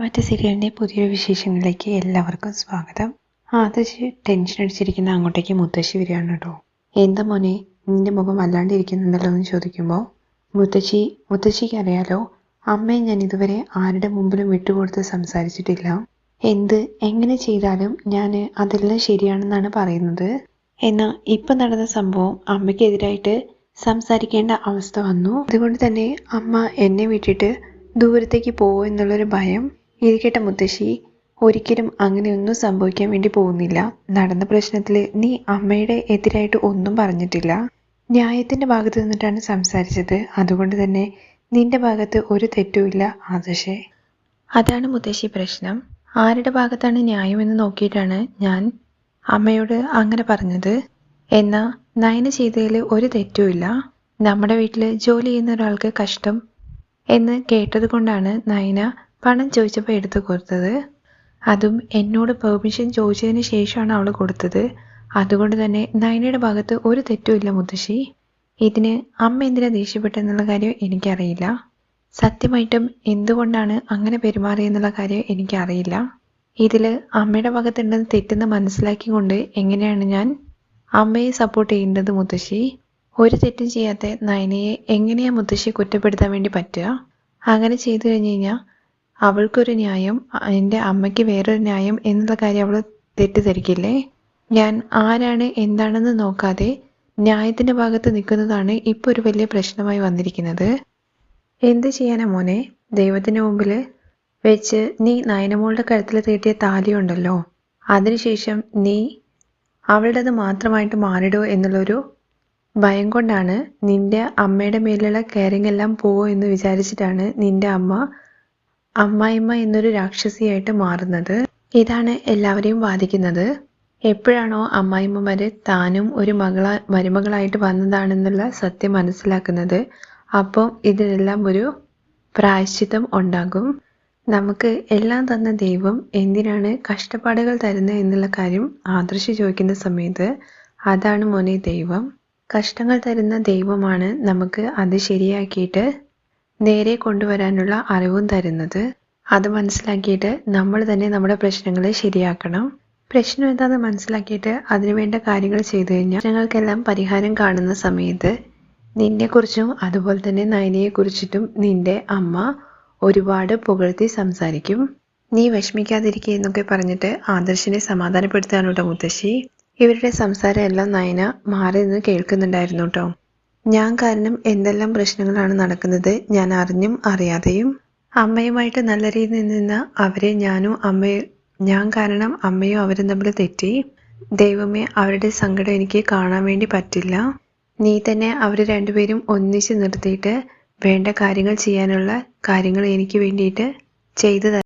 മറ്റു സീരിയലിന്റെ പുതിയൊരു വിശേഷങ്ങളിലേക്ക് എല്ലാവർക്കും സ്വാഗതം. ആദർശ് ടെൻഷൻ അടിച്ചിരിക്കുന്ന അങ്ങോട്ടേക്ക് മുത്തശ്ശി വരികയാണ് കേട്ടോ. എന്താ മോനെ നിന്റെ മുഖം വല്ലാണ്ടിരിക്കുന്നുണ്ടല്ലോ എന്ന് ചോദിക്കുമ്പോൾ മുത്തശ്ശി മുത്തശ്ശിക്ക് അറിയാലോ അമ്മയെ ഞാൻ ഇതുവരെ ആരുടെ മുമ്പിലും വിട്ടുകൊടുത്ത് സംസാരിച്ചിട്ടില്ല. എന്ത് എങ്ങനെ ചെയ്താലും ഞാൻ അതെല്ലാം ശരിയാണെന്നാണ് പറയുന്നത്. എന്നാൽ ഇപ്പം നടന്ന സംഭവം അമ്മയ്ക്കെതിരായിട്ട് സംസാരിക്കേണ്ട അവസ്ഥ വന്നു. അതുകൊണ്ട് തന്നെ അമ്മ എന്നെ വിട്ടിട്ട് ദൂരത്തേക്ക് പോകുമെന്നുള്ളൊരു ഭയം ഇരിക്കട്ടെ മുത്തശ്ശി. ഒരിക്കലും അങ്ങനെയൊന്നും സംഭവിക്കാൻ വേണ്ടി പോകുന്നില്ല. നടന്ന പ്രശ്നത്തിൽ നീ അമ്മയുടെ എതിരായിട്ട് ഒന്നും പറഞ്ഞിട്ടില്ല. ന്യായത്തിന്റെ ഭാഗത്ത് നിന്നിട്ടാണ് സംസാരിച്ചത്. അതുകൊണ്ട് തന്നെ നിന്റെ ഭാഗത്ത് ഒരു തെറ്റുമില്ല ആദർശേ. അതാണ് മുത്തശ്ശി പ്രശ്നം. ആരുടെ ഭാഗത്താണ് ന്യായം എന്ന് നോക്കിയിട്ടാണ് ഞാൻ അമ്മയോട് അങ്ങനെ പറഞ്ഞത്. എന്നാ നയന ചെയ്തതിൽ ഒരു തെറ്റുമില്ല നമ്മുടെ വീട്ടിൽ ജോലി ചെയ്യുന്ന ഒരാൾക്ക് കഷ്ടം എന്ന് കേട്ടത് കൊണ്ടാണ് നയന പണം ചോദിച്ചപ്പോൾ എടുത്തു കൊടുത്തത്. അതും എന്നോട് പെർമിഷൻ ചോദിച്ചതിന് ശേഷമാണ് അവൾ കൊടുത്തത്. അതുകൊണ്ട് തന്നെ നയനയുടെ ഭാഗത്ത് ഒരു തെറ്റുമില്ല മുത്തശ്ശി. ഇതിന് അമ്മ എന്തിനാ ദേഷ്യപ്പെട്ടെന്നുള്ള കാര്യം എനിക്കറിയില്ല. സത്യമായിട്ടും എന്തുകൊണ്ടാണ് അങ്ങനെ പെരുമാറിയെന്നുള്ള കാര്യം എനിക്കറിയില്ല. ഇതിൽ അമ്മയുടെ ഭാഗത്തുണ്ടെന്ന് തെറ്റെന്ന് മനസ്സിലാക്കിക്കൊണ്ട് എങ്ങനെയാണ് ഞാൻ അമ്മയെ സപ്പോർട്ട് ചെയ്യേണ്ടത് മുത്തശ്ശി? ഒരു തെറ്റും ചെയ്യാത്ത നയനയെ എങ്ങനെയാ മുത്തശ്ശി കുറ്റപ്പെടുത്താൻ വേണ്ടി പറ്റുക? അങ്ങനെ ചെയ്തു കഴിഞ്ഞു കഴിഞ്ഞാൽ അവൾക്കൊരു ന്യായം എന്റെ അമ്മയ്ക്ക് വേറൊരു ന്യായം എന്നുള്ള കാര്യം അവൾ തെറ്റിദ്ധരിക്കില്ലേ? ഞാൻ ആരാണ് എന്താണെന്ന് നോക്കാതെ ന്യായത്തിന്റെ ഭാഗത്ത് നിൽക്കുന്നതാണ് ഇപ്പോൾ ഒരു വലിയ പ്രശ്നമായി വന്നിരിക്കുന്നത്. എന്ത് ചെയ്യാനാ മോനെ? ദൈവത്തിന്റെ മുമ്പിൽ വെച്ച് നീ നയനമോളുടെ കഴുത്തിൽ തീട്ടിയ താലിയുണ്ടല്ലോ അതിനുശേഷം നീ അവളുടേത് മാത്രമായിട്ട് മാറിടോ എന്നുള്ളൊരു ഭയം കൊണ്ടാണ് നിന്റെ അമ്മയുടെ മേലുള്ള കെയറിങ് എല്ലാം പോവോ എന്ന് വിചാരിച്ചിട്ടാണ് നിന്റെ അമ്മ അമ്മായിമ്മ എന്നൊരു രാക്ഷസിയായിട്ട് മാറുന്നത് ഇതാണ് എല്ലാവരെയും ബാധിക്കുന്നത്. എപ്പോഴാണോ അമ്മായിമ്മമാര് താനും ഒരു മകള മരുമകളായിട്ട് വന്നതാണെന്നുള്ള സത്യം മനസ്സിലാക്കുന്നത് അപ്പം ഇതിനെല്ലാം ഒരു പ്രായശ്ചിത്തം ഉണ്ടാകും. നമുക്ക് എല്ലാം തന്ന ദൈവം എന്തിനാണ് കഷ്ടപ്പാടുകൾ തരുന്നത് എന്നുള്ള കാര്യം ആദർശി ചോദിക്കുന്ന സമയത്ത് അതാണ് മോനെ ദൈവം. കഷ്ടങ്ങൾ തരുന്ന ദൈവമാണ് നമുക്ക് അത് ശരിയാക്കിയിട്ട് നേരെ കൊണ്ടുവരാനുള്ള അറിവും തരുന്നത്. അത് മനസ്സിലാക്കിയിട്ട് നമ്മൾ തന്നെ നമ്മുടെ പ്രശ്നങ്ങളെ ശരിയാക്കണം. പ്രശ്നം എന്താണെന്ന് മനസ്സിലാക്കിയിട്ട് അതിനുവേണ്ട കാര്യങ്ങൾ ചെയ്തു കഴിഞ്ഞാൽ പ്രശ്നങ്ങൾക്കെല്ലാം പരിഹാരം കാണുന്ന സമയത്ത് നിന്നെക്കുറിച്ചും അതുപോലെ തന്നെ നയനയെക്കുറിച്ചിട്ടും നിന്റെ അമ്മ ഒരുപാട് പുകഴ്ത്തി സംസാരിക്കും. നീ വിഷമിക്കാതിരിക്കുക എന്നൊക്കെ പറഞ്ഞിട്ട് ആദർശിനെ സമാധാനപ്പെടുത്താനുള്ള മുത്തശ്ശി. ഇവരുടെ സംസാരം എല്ലാം നയന മാറി നിന്ന് കേൾക്കുന്നുണ്ടായിരുന്നു കേട്ടോ. ഞാൻ കാരണം എന്തെല്ലാം പ്രശ്നങ്ങളാണ് നടക്കുന്നത് ഞാൻ അറിഞ്ഞും അറിയാതെയും. അമ്മയുമായിട്ട് നല്ല രീതിയിൽ നിന്ന് അവരെ ഞാനും അമ്മയും ഞാൻ കാരണം അമ്മയും അവരും തമ്മിൽ തെറ്റി. ദൈവമേ അവരുടെ സങ്കടം എനിക്ക് കാണാൻ വേണ്ടി പറ്റില്ല. നീ തന്നെ അവർ രണ്ടുപേരും ഒന്നിച്ച് നിർത്തിയിട്ട് വേണ്ട കാര്യങ്ങൾ ചെയ്യാനുള്ള കാര്യങ്ങൾ എനിക്ക് വേണ്ടിയിട്ട് ചെയ്തു